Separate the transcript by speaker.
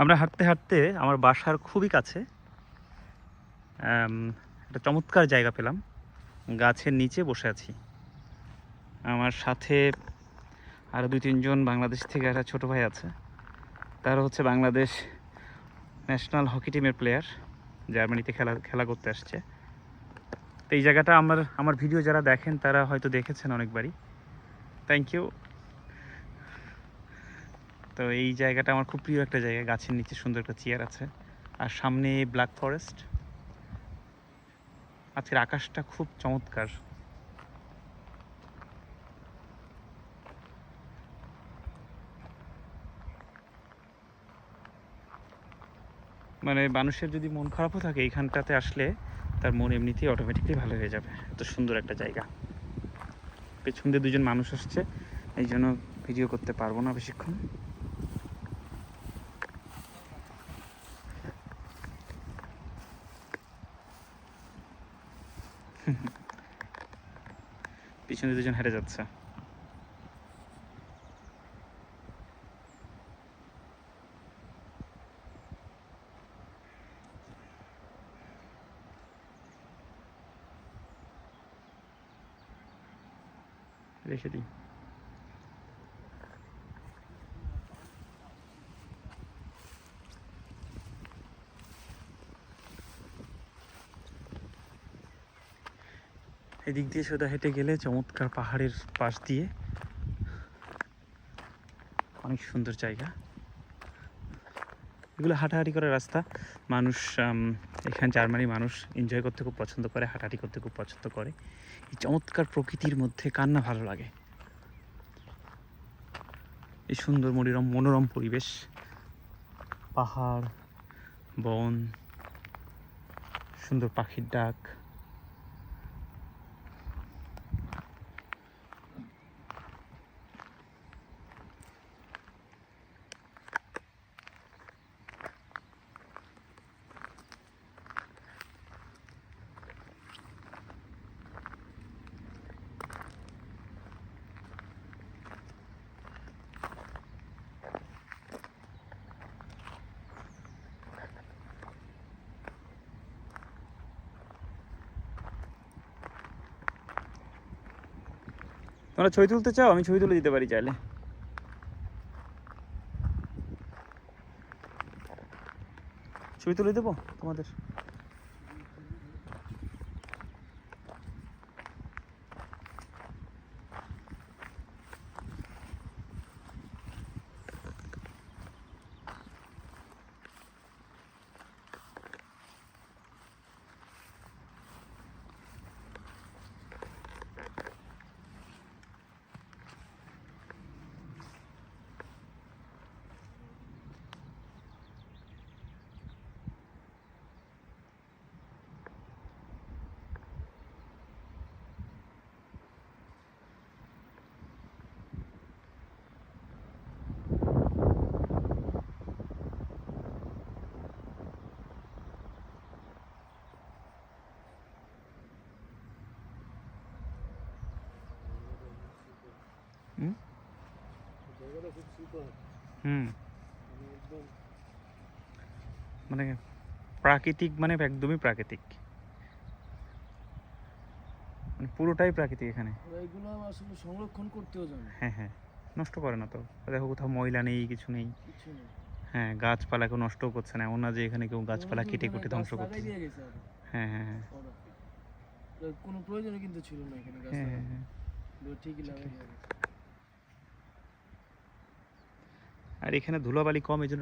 Speaker 1: আমরা হাঁটতে হাঁটতে আমার বাসার খুবই কাছে একটা চমৎকার জায়গা পেলাম। গাছের নিচে বসে আছি। আমার সাথে আরও দুই তিনজন বাংলাদেশ থেকে একটা ছোটো ভাই আছে। তারা হচ্ছে বাংলাদেশ ন্যাশনাল হকি টিমের প্লেয়ার জার্মানিতে খেলা খেলা করতে আসছে। তো এই জায়গাটা আমার আমার ভিডিও যারা দেখেন তারা হয়তো দেখেছেন অনেকবারই। থ্যাংক ইউ তো এই জায়গাটা আমার খুব প্রিয় একটা জায়গা। গাছের নিচে সুন্দর একটা চেয়ার আছে। আর সামনে ব্ল্যাক ফরেস্ট। আজকের আকাশটা খুব চমৎকার। মানে মানুষের যদি মন খারাপও থাকে এইখানটাতে আসলে তার মন এমনিতেই অটোমেটিকলি ভালো হয়ে যাবে। এত সুন্দর একটা জায়গা। পেছন দিয়ে দুজন মানুষ আসছে। এই জন্য ভিডিও করতে পারব না বেশিক্ষণ। পিছনে দুজন হেরে যাচ্ছে। রেখে দিই। এদিক দিয়ে সোজা হেঁটে গেলে চমৎকার পাহাড়ের পাশ দিয়ে। অনেক সুন্দর জায়গা। এগুলো হাঁটাহাঁটি করার রাস্তা। মানুষ এখানে জার্মানি মানুষ এনজয় করতে খুব পছন্দ করে, হাঁটাহাঁটি করতে খুব পছন্দ করে। এই চমৎকার প্রকৃতির মধ্যে কান্না ভালো লাগে? এই সুন্দর, মনোরম মনোরম পরিবেশ। পাহাড়, বন, সুন্দর পাখির ডাক। তোমরা ছবি তুলতে চাও? আমি ছবি তুলে দিতে পারি চাইলে। ছবি তুলে দেবো তোমাদের? হুম? হুম।
Speaker 2: মানে
Speaker 1: প্রাকৃতিক মানে একদমই প্রাকৃতিক। মানে পুরোটাই প্রাকৃতিক এখানে।
Speaker 2: এগুলো আসলে সংরক্ষণ করতেও জানে
Speaker 1: হ্যাঁ হ্যাঁ। নষ্ট করে না তো। দেখো কোথাও ময়লা নেই কিছু নেই। হ্যাঁ গাছপালা কেউ নষ্টও করছে না। এমন না যে এখানে কেউ গাছপালা কেটে কুটে ধ্বংস করছে। হ্যাঁ হ্যাঁ হ্যাঁ।
Speaker 2: কোনো প্রয়োজনই কিন্তু ছিল না এখানে
Speaker 1: হ্যাঁ হ্যাঁ। হ্যাঁ।
Speaker 2: ঠিকই লাগাই দিয়ে গেছে
Speaker 1: আর এখানে ধুলোবালি কম এই জন্য